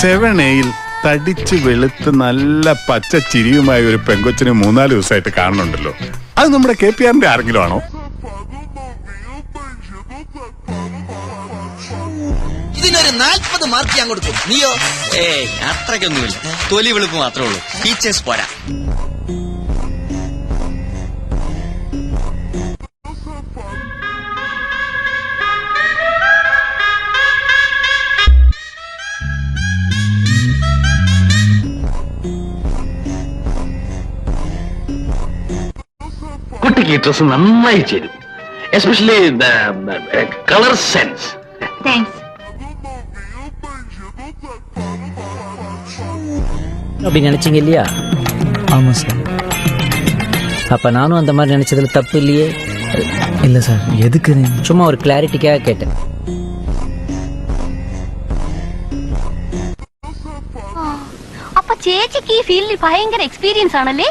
Seven എയിൽ തടിച്ച് വെളുത്ത് നല്ല പച്ച ചിരിയുമായ ഒരു പെങ്കൊച്ചിനെ മൂന്നാൽ ദിവസമായിട്ട് കാണുന്നുണ്ടല്ലോ. അത് നമ്മുടെ കെ പി ആറിന്റെ ആരെങ്കിലും ആണോ? ഇതിനൊരു നാൽപ്പത് മാർക്ക് ഞാൻ കൊടുക്കും നീയോ? ഏയ് അത്രയ്ക്കൊന്നുമില്ല. തൊലി വെളുപ്പ് മാത്രമേ ഉള്ളൂ. ഫീച്ചേഴ്സ് പോരാ. കുട്ടിക്ക് ഈ ഡ്രസ് നന്നായി ചേരും എസ്പെഷ്യലി കളർ സെൻസ് தேங்க்ஸ் அப்படி நினைச்சீங்க இல்லையா ஆமா சார் அப்ப நானும் அந்த மாதிரி நினைச்சதுல தப்பு இல்லையே இல்ல சார் எதுக்கு சும்மா ஒரு கிளாரிட்டிக்காக கேட்டேன் അപ്പൊ ചേച്ചിക്ക് ഈ ഫീൽഡിൽ ഭയങ്കര എക്സ്പീരിയൻസ് ആണല്ലേ